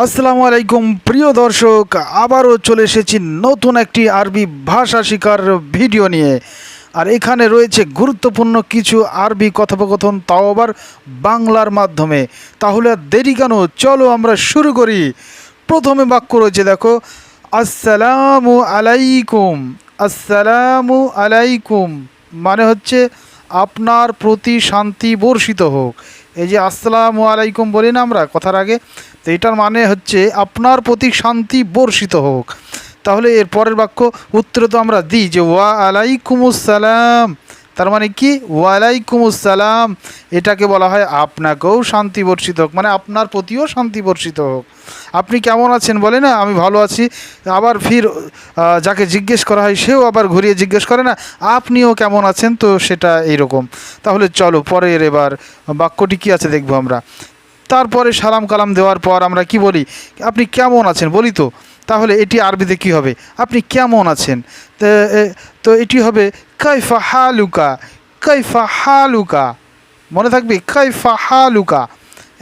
আসসালামু আলাইকুম, প্রিয় দর্শক, আবারও চলে এসেছি নতুন একটি আরবি ভাষা শেখার ভিডিও নিয়ে। আর এখানে রয়েছে গুরুত্বপূর্ণ কিছু আরবি কথোপকথন, তাও আবার বাংলার মাধ্যমে। তাহলে দেরি কেন? চলো আমরা শুরু করি। প্রথমে বাক্য রয়েছে, দেখো, আসসালামু আলাইকুম আসসালামু আলাইকুম মানে হচ্ছে আপনার প্রতি শান্তি বর্ষিত হোক। এই যে, আসসালামু আলাইকুম বলি না আমরা, কথার আগে। তো এটার মানে হচ্ছে আপনার প্রতি শান্তি বর্ষিত হোক। তাহলে এর পরের বাক্য উত্তরে তো আমরা দিই যে, ওয়া আলাইকুমুসসালাম তার মানে কি? ওয়ালাইকুমুসসালাম এটাকে বলা হয়, আপনাকেও শান্তি বর্ষিত হোক। মানে আপনার প্রতিও শান্তি বর্ষিত হোক। আপনি কেমন আছেন বলে না, আমি ভালো আছি। আবার ফির যাকে জিজ্ঞেস করা হয়, সেও আবার ঘুরিয়ে জিজ্ঞেস করে না, আপনিও কেমন আছেন? তো সেটা এইরকম। তাহলে চলো, পরের এবার বাক্যটি কী আছে দেখব আমরা। তারপরে সালাম কালাম দেওয়ার পর আমরা কি বলি? আপনি কেমন আছেন? বলি তো। তাহলে এটি আরবিতে কি হবে? আপনি কেমন আছেন? তো এটি হবে কাইফা হালুকা কাইফা হালুকা। মনে থাকবে কাইফা হালুকা।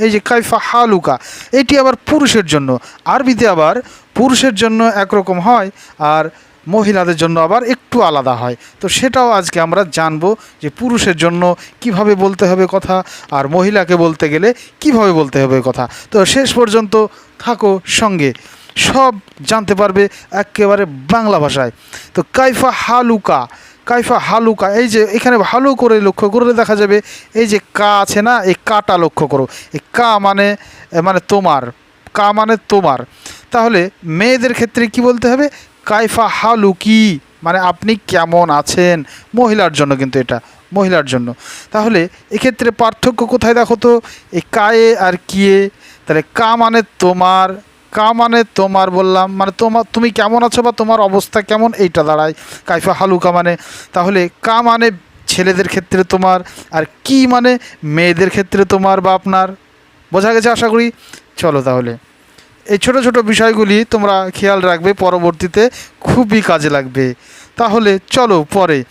এই যে কাইফা হালুকা, এটি আবার পুরুষের জন্য। আরবিতে আবার পুরুষের জন্য একরকম হয়। আর মহিলাদের জন্য আবার একটু আলাদা হয়। তো সেটাও আজকে আমরা জানব যে পুরুষের জন্য কীভাবে বলতে হবে কথা আর মহিলাকে বলতে গেলে কীভাবে বলতে হবে কথা। তো শেষ পর্যন্ত থাকো সঙ্গে। সব জানতে পারবে একেবারে বাংলা ভাষায়। তো কাইফা হালুকা কাইফা হালুকা, এই যে এখানে ভালো করে লক্ষ্য করলে দেখা যাবে এই যে কা আছে না, এই কাটা লক্ষ্য করো। এই কা মানে মানে তোমার, কা মানে তোমার। তাহলে মেয়েদের ক্ষেত্রে কি বলতে হবে? কাইফা হালুকি মানে আপনি কেমন আছেন? মহিলার জন্য কিন্তু এটা, মহিলার জন্য। তাহলে এক্ষেত্রে পার্থক্য কোথায় দেখো তো? এই কায়ে আর কিয়ে। তাহলে কা মানে তোমার, কা মানে তোমার বললাম মানে তোমার তুমি কেমন আছো বা তোমার অবস্থা কেমন? এইটা দাঁড়ায়। কাইফা হালুকা মানে তাহলে কা মানে ছেলেদের ক্ষেত্রে তোমার, আর কি মানে মেয়েদের ক্ষেত্রে তোমার বা আপনার? বোঝা গেছে আশা করি? চলো তাহলে। এই ছোট ছোট বিষয়গুলি তোমরা খেয়াল রাখবে পরবর্তীতে, খুবই কাজে লাগবে। তাহলে চলো পরে।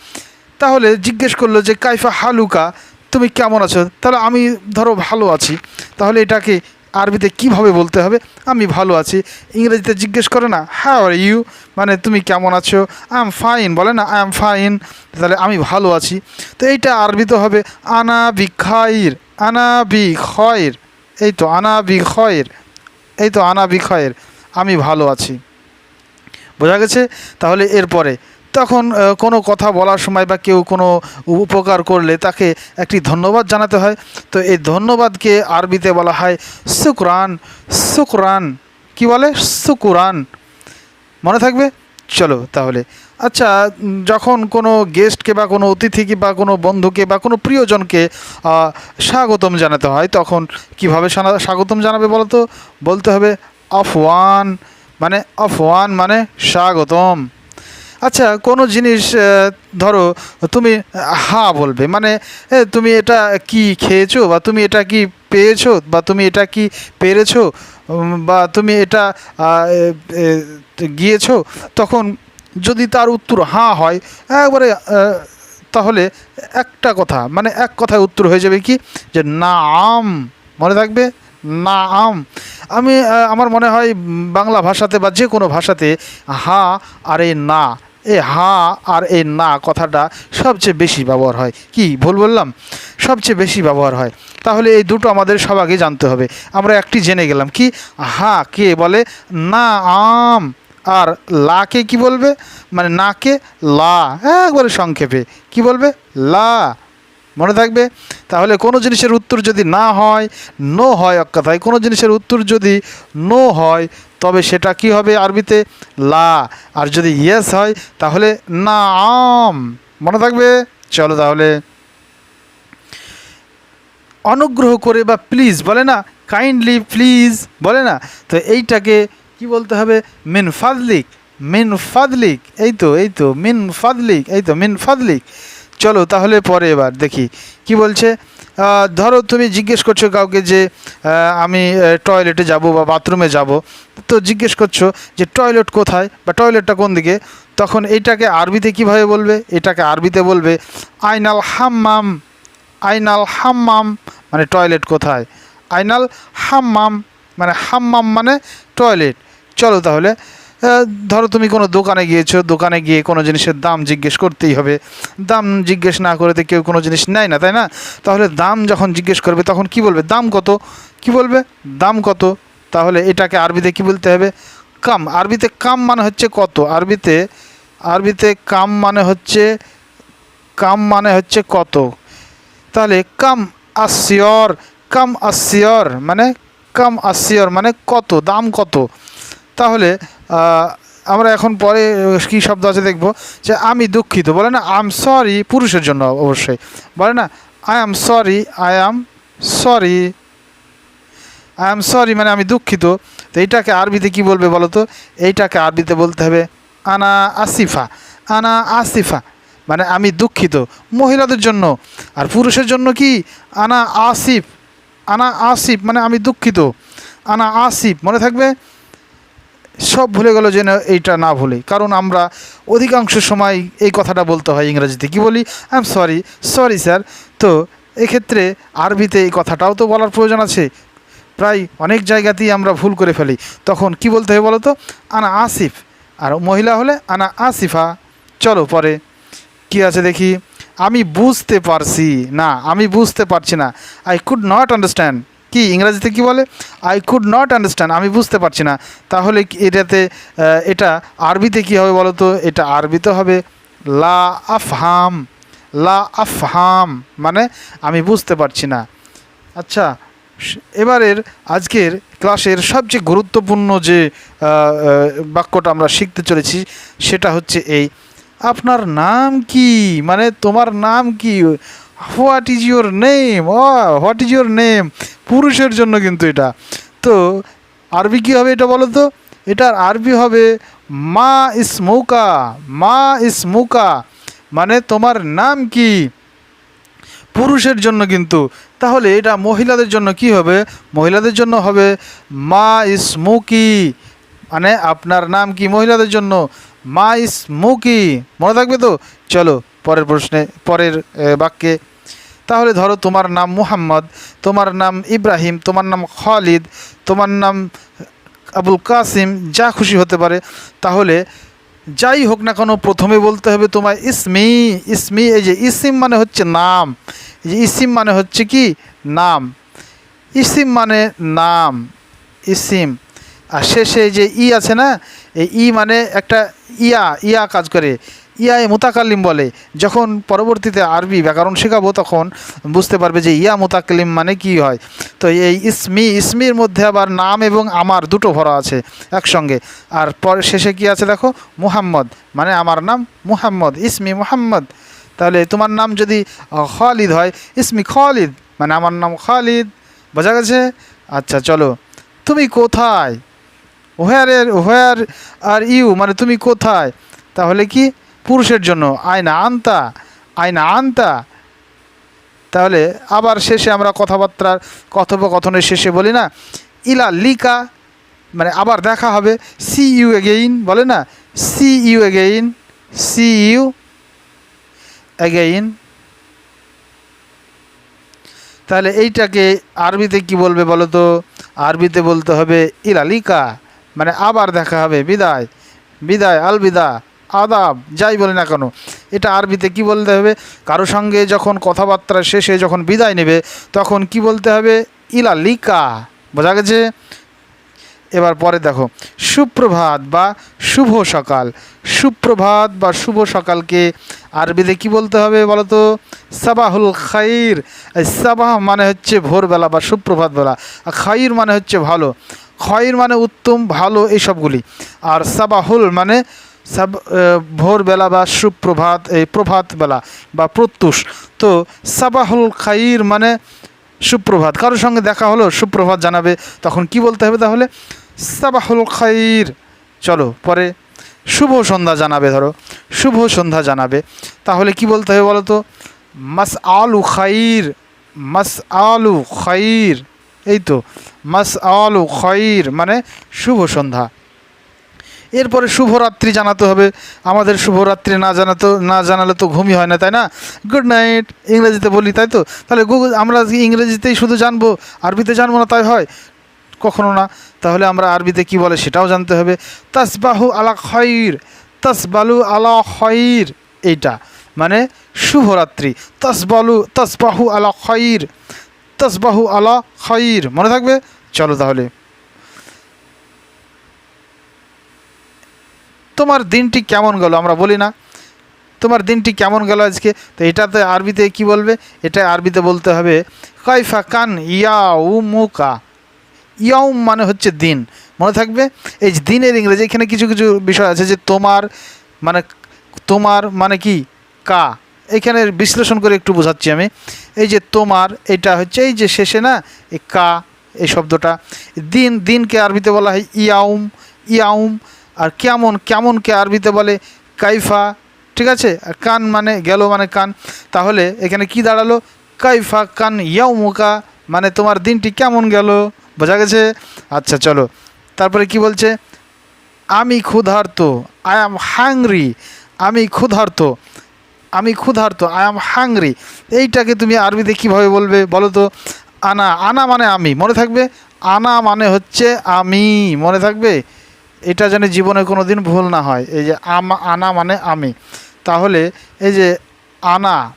তাহলে জিজ্ঞেস করল যে, কাইফা হালুকা, তুমি কেমন আছো? তাহলে আমি ধরো ভালো আছি। তাহলে এটাকে আরবিতে কীভাবে বলতে হবে? আমি ভালো আছি। ইংরেজিতে জিজ্ঞেস করে না হ্যাঁ আর ইউ মানে তুমি কেমন আছো? আই এম ফাইন বলে না আই এম ফাইন তাহলে আমি ভালো আছি। তো এইটা আরবিতে হবে, আনা বি খাইর, আনা বি খয়ের। এই তো, আনা বি খয়ের। এই তো আনা বিক্ষয়ের আমি ভালো আছি। বোঝা গেছে? তাহলে এরপরে, তখন কোনো কথা বলার সময় বা কেউ কোনো উপকার করলে তাকে একটি ধন্যবাদ জানাতে হয়। তো এই ধন্যবাদকে আরবিতে বলা হয় শুকরান শুকরান। কি বলে? শুকুরান। মনে থাকবে? চলো তাহলে। আচ্ছা যখন কোনো গেস্টকে বা কোনো অতিথিকে বা কোনো বন্ধুকে বা কোনো প্রিয়জনকে স্বাগতম জানাতে হয়, তখন কীভাবে স্বাগতম জানাবে বলো তো বলতে হবে, অফওয়ান মানে অফওয়ান মানে স্বাগতম আচ্ছা কোনো জিনিস ধরো, তুমি, হা বলবে মানে তুমি এটা কি খেয়েছো? বা তুমি এটা কি পেয়েছ? বা তুমি এটা কি পেরেছ? বা তুমি এটা গিয়েছো, তখন যদি তার উত্তর হাঁ হয়, একবারে তাহলে একটা কথা মানে এক কথায় উত্তর হয়ে যাবে কি? যে না আম মনে থাকবে? না আম আমি আমার মনে হয় বাংলা ভাষাতে বা যে কোনো ভাষাতে হা আর না এ হা আর এই না কথাটা সবচেয়ে বেশি ব্যবহার হয়। কি ভুল বললাম? সবচেয়ে বেশি ব্যবহার হয়। তাহলে এই দুটো আমাদের সব আগে জানতে হবে। আমরা একটি জেনে গেলাম। কি? হা কে বলে? না আম। আর লাকে কি বলবে? মানে নাকে লা। একবারে সংক্ষেপে। কি বলবে? লা। মনে থাকবে? তাহলে কোনো জিনিসের উত্তর যদি না হয়, নো হয় এক কথায়। কোনো জিনিসের উত্তর যদি নো হয় তবে সেটা কি হবে আরবিতে? লা। আর যদি ইয়েস হয়, তাহলে না আম মনে থাকবে? চলো তাহলে। অনুগ্রহ করে বা প্লিজ বলে না, কাইন্ডলি প্লিজ বলে না, তো এইটাকে কি বলতে হবে? মিন ফাদলিক মিন ফাদলিক, এই তো এই তো, মিন ফাদলিক, এই তো, মিন ফাদলিক। চলো তাহলে পরে এবার দেখি, কি বলছে? ধরো তুমি জিজ্ঞেস করছ কাউকে যে আমি টয়লেটে যাব বা বাথরুমে যাব, তো জিজ্ঞেস করছ যে টয়লেট কোথায় বা টয়লেটটা কোন দিকে? তখন এটাকে আরবিতে কীভাবে বলবে? এটাকে আরবিতে বলবে, আইনাল হাম্মাম আইনাল হাম্মাম মানে টয়লেট কোথায়? আইনাল হাম্মাম মানে হাম্মাম মানে টয়লেট চলো তাহলে ধরো তুমি কোনো দোকানে গিয়েছো, দোকানে গিয়ে কোনো জিনিসের দাম জিজ্ঞেস করতেই হবে। দাম জিজ্ঞেস না করে তো কেউ কোনো জিনিস নেয় না, তাই না? তাহলে দাম যখন জিজ্ঞেস করবে, তখন কি বলবে? দাম কত? কি বলবে? দাম কত? তাহলে এটাকে আরবিতে কি বলতে হবে? কাম। আরবিতে কাম মানে হচ্ছে কত? আরবিতে আরবিতে কাম মানে হচ্ছে, কাম মানে হচ্ছে কত? তাহলে কাম আসিয়র কাম আসিয়র মানে কাম আসিয়র মানে কত? দাম কত? তাহলে আমরা এখন পরে কী শব্দ আছে দেখব? যে আমি দুঃখিত। বলে না আই এম সরি পুরুষের জন্য অবশ্যই। বলে না I am sorry I am sorry I am sorry মানে আমি দুঃখিত। তো এইটাকে আরবিতে কি বলবে বলো তো? এইটাকে আরবিতে বলতে হবে, আনা আসিফা আনা আসিফা মানে আমি দুঃখিত। মহিলাদের জন্য। আর পুরুষের জন্য কি? আনা আসিফ আনা আসিফ মানে আমি দুঃখিত। আনা আসিফ মনে থাকবে? সব ভুলে গেল যেন এইটা না ভুলে। কারণ আমরা অধিকাংশ সময় এই কথাটা বলতে হয় ইংরেজিতে। কি বলি? I am sorry sorry sir তো এক্ষেত্রে আরবিতে এই কথাটাও তো বলার প্রয়োজন আছে। প্রায় অনেক জায়গাতেই আমরা ভুল করে ফেলি। তখন কি বলতে হবে বলো তো আনা আসিফ। আর মহিলা হলে আনা আসিফা। চলো পরে। কি আছে দেখি? আমি বুঝতে পারছি। না, আমি বুঝতে পারছি না। আই কুড নট আন্ডারস্ট্যান্ড কি ইংরেজিতে কি বলে? আই কুড নট আন্ডারস্ট্যান্ড আমি বুঝতে পারছি না। তাহলে এটাতে এটা আরবিতে কি হবে বলো তো এটা আরবিতে হবে লা আফহাম। লা আফহাম মানে আমি বুঝতে পারছি না। আচ্ছা এবারের আজকের ক্লাসের সবচেয়ে গুরুত্বপূর্ণ যে বাক্যটা আমরা শিখতে চলেছি, সেটা হচ্ছে এই, আপনার নাম কি? মানে তোমার নাম কি? হোয়াট ইজ ইউর নেম ও হোয়াট ইজ ইউর নেম পুরুষের জন্য কিন্তু এটা। তো, আরবি কী হবে এটা বলো তো? এটার আরবি হবে মা ইসমৌকা মা ইসমুকা মানে তোমার নাম কি? পুরুষের জন্য কিন্তু। তাহলে এটা মহিলাদের জন্য কি হবে? মহিলাদের জন্য হবে মা ইসমুকি মানে আপনার নাম কি মহিলাদের জন্য? মা ইসমুকি মনে থাকবে তো? চলো, পরের প্রশ্নে, পরের বাক্যে তাহলে ধরো তোমার নাম মুহাম্মদ, তোমার নাম ইব্রাহিম, তোমার নাম খালিদ, তোমার নাম আবুল কাসিম, যা খুশি হতে পারে। তাহলে যাই হোক না কেন প্রথমে বলতে হবে তোমার ইসমি। ইসমি এই যে ইসিম মানে হচ্ছে নাম। এই যে ইসিম মানে হচ্ছে কি? নাম। ইসিম মানে নাম। ইসিম। আর শেষে যে ই আছে না? এই ই মানে একটা ইয়া ইয়া কাজ করে। ইয়ায় মোতাকাল্লিম বলে। যখন পরবর্তীতে আরবি ব্যাকরণ শেখাবো তখন বুঝতে পারবে যে ইয়া মোতাকাল্লিম মানে কি হয়। তো এই ইসমি, ইসমির মধ্যে আবার নাম এবং আমার দুটো ভরা আছে একসঙ্গে। আর পরে শেষে কি আছে দেখো? মুহাম্মদ মানে আমার নাম মুহাম্মদ, ইসমি মুহাম্মদ। তাহলে তোমার নাম যদি খালিদ হয়, ইসমি খালিদ মানে আমার নাম খালিদ। বোঝা গেছে? আচ্ছা চলো। তুমি কোথায়? হোয়ার হোয়ার আর ইউ মানে তুমি কোথায়? তাহলে কি? পুরুষের জন্য, আয়না আনতা আয়না আনতা। তাহলে আবার শেষে আমরা কথাবার্তার কথোপকথনের শেষে বলি না, ইলা লিকা মানে আবার দেখা হবে সি ইউ এগেইন বলে না see you again see you again তাহলে এইটাকে আরবিতে কি বলবে বলো তো? আরবিতে বলতে হবে ইলালিকা মানে আবার দেখা হবে, বিদায় বিদায় আলবিদা আদাব, যাই বলে না কেন, এটা আরবিতে কি বলতে হবে? কারও সঙ্গে যখন কথাবার্তা শেষে যখন বিদায় নেবে, তখন কি বলতে হবে? ইলালিকা। বোঝা গেছে? এবার পরে দেখো। সুপ্রভাত বা শুভ সকাল। সুপ্রভাত বা শুভ সকালকে আরবিতে কি বলতে হবে বলো তো সাবাহুল খাইর। সাবাহ মানে হচ্ছে ভোরবেলা বা সুপ্রভাত বেলা। আর খাইর মানে হচ্ছে ভালো। খয়ের মানে উত্তম, ভালো, এই সবগুলি। আর সাবাহুল মানে সাব ভোরবেলা বা সুপ্রভাত, এই প্রভাত বেলা বা প্রত্যুষ। তো সাবাহুল খাইর মানে সুপ্রভাত। কারোর সঙ্গে দেখা হলো, সুপ্রভাত জানাবে, তখন কি বলতে হবে তাহলে? সাবাহুল খাইর। চলো, পরে শুভ সন্ধ্যা জানাবে, ধরো। শুভ সন্ধ্যা জানাবে। তাহলে কি বলতে হবে বলো তো? মাস আলু খাইর মাস আলু খাইর। এই তো মাস আলু খাইর মানে শুভ সন্ধ্যা। এরপরে শুভরাত্রি জানাতে হবে। আমাদের শুভরাত্রি না জানাতো, না জানালে তো ঘুমই হয় না, তাই না? গুড নাইট ইংরেজিতে বলি, তাই তো? তাহলে গুগল আমরা ইংরেজিতেই শুধু জানব, আরবিতে জানব না তাই হয়? কখনো না। তাহলে আমরা আরবিতে কি বলে সেটাও জানতে হবে। তাসবাহু আলা খয়র তাসবালু আলা খয়র এইটা। মানে শুভরাত্রি। তসবালু তসবাহু আলা খয়র তসবাহু আলা খয়র মনে থাকবে? চলো তাহলে। তোমার দিনটি কেমন গেল? আমরা বলি না। তোমার দিনটি কেমন গেল আজকে? তো এটাতে আরবিতে কি বলবে? এটা আরবিতে বলতে হবে, কাইফা কান ইয়াউমুকা। ইয়াউম মানে হচ্ছে দিন। মনে থাকবে? এই দিনের ইংরেজি, এখানে কিছু কিছু বিষয় আছে যে তোমার মানে তোমার মানে কি? কা। এখানে বিশ্লেষণ করে একটু বোঝাচ্ছি আমি। এই যে তোমার, এটা হচ্ছে এই যে শেষে না, এই কা, এই শব্দটা। দিন, দিনকে আরবিতে বলা হয় ইয়াউম। ইয়াউম আর কেমন, কেমনকে আরবিতে বলে কাইফা, ঠিক আছে? আর কান মানে গেল মানে কান। তাহলে এখানে কি দাঁড়াল? কাইফা কান ইয়াউমুকা মানে তোমার দিনটি কেমন গেল? বোঝা গেছে? আচ্ছা চলো। তারপরে কি বলছে? আমি ক্ষুধার্ত আই অ্যাম হাংরি আমি ক্ষুধার্ত আমি ক্ষুধার্ত আই অ্যাম হাংরি এইটাকে তুমি আরবিতে কীভাবে বলবে বলো তো? আনা আনা মানে আমি, মনে থাকবে? আনা মানে হচ্ছে আমি, মনে থাকবে? এটা যেন জীবনে কোনো দিন ভুল না হয়। এই যে আমা, আনা মানে আমি। তাহলে এই যে আনা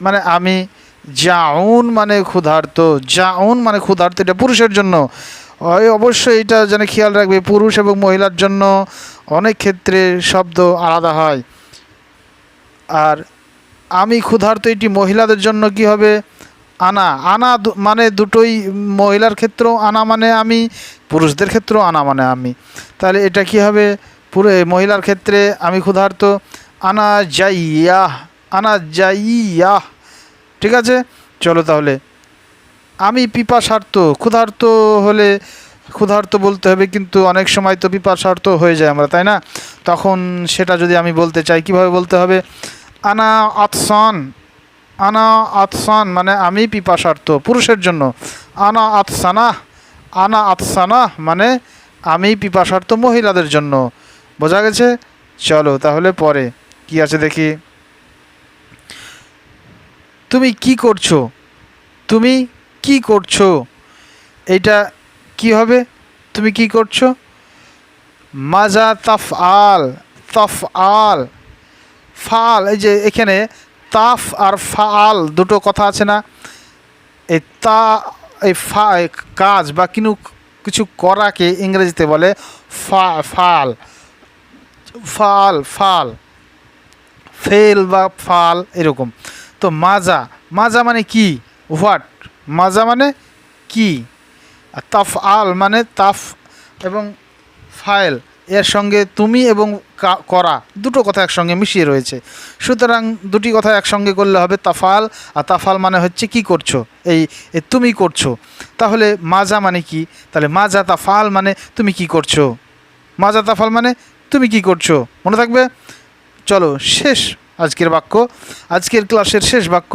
মানে আমি, জাউন মানে ক্ষুধার্ত। জাউন মানে ক্ষুধার্ত, এটা পুরুষের জন্য। ওই অবশ্যই এটা যেন খেয়াল রাখবে, পুরুষ এবং মহিলার জন্য অনেক ক্ষেত্রে শব্দ আলাদা হয়। আর আমি ক্ষুধার্ত এটি মহিলাদের জন্য কি হবে? আনা আনা মানে দুটোই মহিলার ক্ষেত্রেও আনা মানে আমি, পুরুষদের ক্ষেত্রেও আনা মানে আমি। তাহলে এটা কি হবে? পুরো মহিলার ক্ষেত্রে আমি ক্ষুধার্ত, আনা যাইয়াহ আনা যাইয়াহ ঠিক আছে? চলো তাহলে। আমি পিপাসার্থ, ক্ষুধার্ত হলে ক্ষুধার্ত বলতে হবে, কিন্তু অনেক সময় তো পিপাসার্থ হয়ে যায় আমরা, তাই না? তখন সেটা যদি আমি বলতে চাই, কীভাবে বলতে হবে? আনা আতসান আনা আতসান মানে আমি পিপাসার্থ, পুরুষের জন্য। আনা আতসানা আনা আতসানা মানে আমি পিপাসার্থ মহিলাদের জন্য। বোঝা গেছে? চলো তাহলে পরে। কি আছে দেখি? তুমি কি করছ? তুমি কি করছ? এটা কি হবে? তুমি কি করছ? মাজা তাফ আল তফ আল ফাল, এই যে এখানে তাফ আর ফাল দুটো কথা আছে না? এই তা, এই ফা কাজ বা কিনু, কিছু করাকে ইংরেজিতে বলে ফা, ফাল। ফাল ফাল। ফেল বা ফাল এরকম। তো মাজা মাজা মানে কি? হোয়াট? মাজা মানে কি? তাফ আল মানে তাফ এবং ফাইল। এর সঙ্গে তুমি এবং করা, দুটো কথা একসঙ্গে মিশিয়ে রয়েছে। সুতরাং দুটি কথা একসঙ্গে করলে হবে তাফাল, আর তাফাল মানে হচ্ছে কি করছ? এই তুমি করছ। তাহলে মাজা মানে কি? তাহলে মাজা তাফাল মানে তুমি কি করছ? মাজা তাফাল মানে তুমি কি করছ? মনে থাকবে? চলো, শেষ আজকের বাক্য। আজকের ক্লাসের শেষ বাক্য,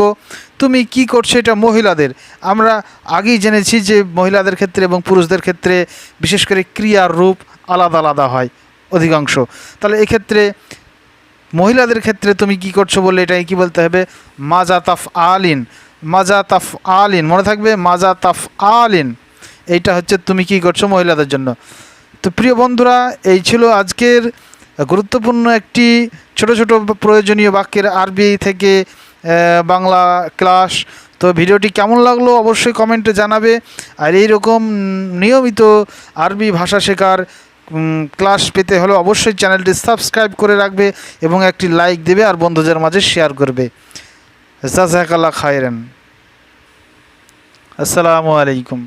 তুমি কি করছ এটা মহিলাদের? আমরা আগেই জেনেছি যে মহিলাদের ক্ষেত্রে এবং পুরুষদের ক্ষেত্রে বিশেষ করে ক্রিয়ার রূপ আলাদা আলাদা হয়। অধিকাংশ। তাহলে এক্ষেত্রে মহিলাদের ক্ষেত্রে তুমি কি করছ বললে এটাই কি বলতে হবে? মাজা তাফ আলিন। মাজা তাফ আলিন, মনে থাকবে মাজা তাফ আলিন। এইটা হচ্ছে তুমি কি করছ মহিলাদের জন্য। তো প্রিয় বন্ধুরা, এই ছিল আজকের গুরুত্বপূর্ণ একটি ছোট ছোট প্রয়োজনীয় বাক্যের আরবি থেকে বাংলা ক্লাস। তো ভিডিওটি কেমন লাগল অবশ্যই কমেন্টে জানাবে। আর এইরকম নিয়মিত আরবি ভাষা শেখার ক্লাস পেতে হলে অবশ্যই চ্যানেলটি সাবস্ক্রাইব করে রাখবে এবং একটি লাইক দেবে আর বন্ধুদের মাঝে শেয়ার করবে। জাজাকাল্লা খায়রেন। আসসালামু আলাইকুম।